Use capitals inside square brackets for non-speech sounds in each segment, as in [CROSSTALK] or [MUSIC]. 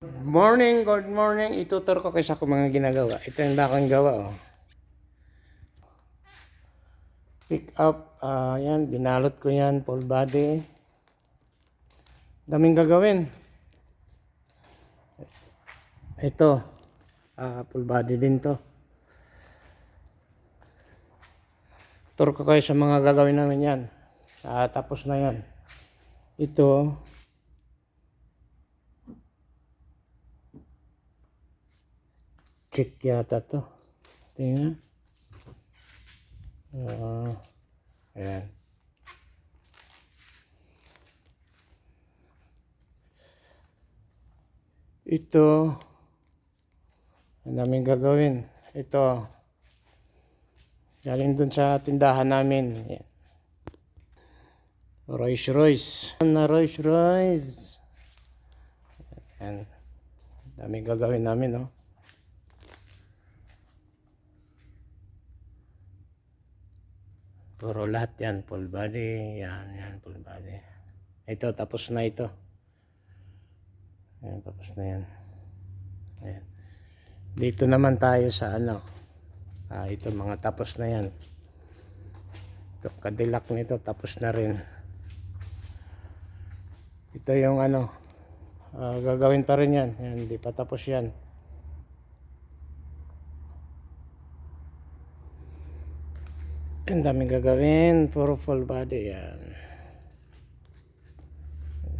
Morning, good morning. Itutur ko kaysa ko mga ginagawa. Ito yung bakang gawa, oh. Pick up, ah, yan, binalot ko yan, full body. Daming gagawin. Ito, ah, full body din to. Tour ko kayo sa mga gagawin namin yan. Ah, tapos na yan. Ito, check yata to. Tingnan. Ah, ayan. Ito, ang daming gagawin. Ito, galing dun sa tindahan namin. Ayan. Royce Royce. Na Royce Royce. Ayan. Daming gagawin namin, no? Puro lahat yan, full body, yan, yan, full body. Ito, tapos na ito. Ayan, tapos na yan. Ayan. Dito naman tayo sa ano. Ah, ito, mga tapos na yan. Ito, kadilak nito, tapos na rin. Ito yung ano, ah, gagawin pa rin yan. Yan, hindi pa tapos yan. Ang daming gagawin. Puro full body yan.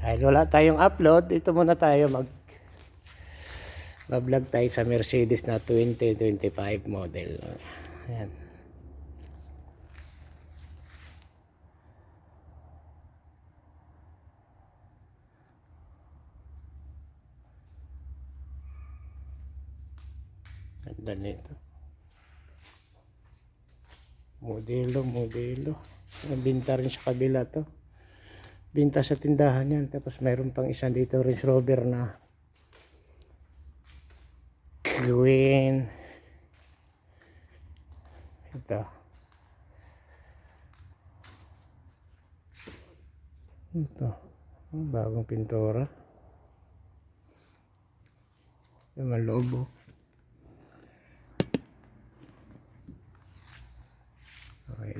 Dahil wala tayong upload, dito muna tayo mag vlog tayo sa Mercedes na 2025 model. Ayan. Ganda nito. Modelo, modelo. Binta rin sa kabila to. Binta sa tindahan yan. Tapos mayroon pang isa dito Range Rover na green. Ito. Ito. Bagong pintura. Ito maloob oh.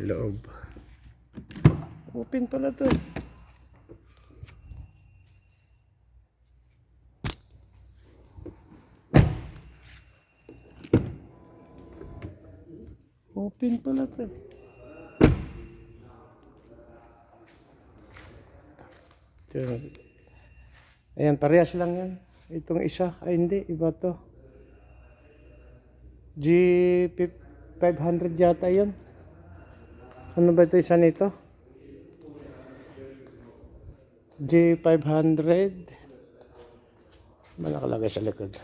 Loob. Open pala to. Open pala to. Ayan, parehas lang yan. Itong isa. Ay, hindi. Iba to. G500 yata yun. Ano ba ito isa nito? G500. Malakalagay sa likod.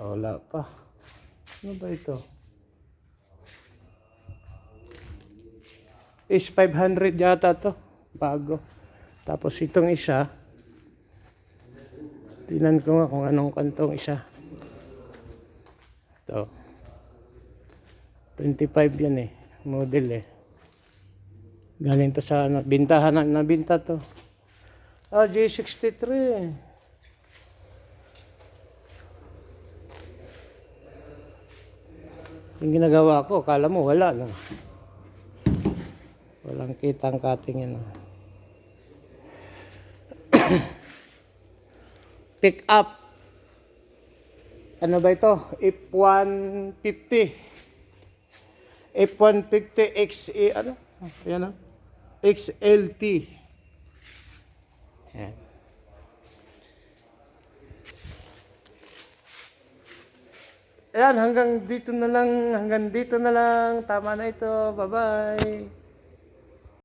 Wala pa. Ano ba ito? Is 500 yata to. Bago. Tapos itong isa. Tingnan ko nga kung anong kantong isa. Ito. 25 yan eh. Model eh. Galing to sa ano, bintahan na nabinta to. Ah, J63. Yung ginagawa ko, kala mo wala lang. Walang kitang cutting ah. [COUGHS] Pick up. Ano ba ito? F-150. F-150 XE, ano? Ayan ah. XLT. Ayan. Ayan, hanggang dito na lang, hanggang dito na lang. Tama na ito. Bye-bye.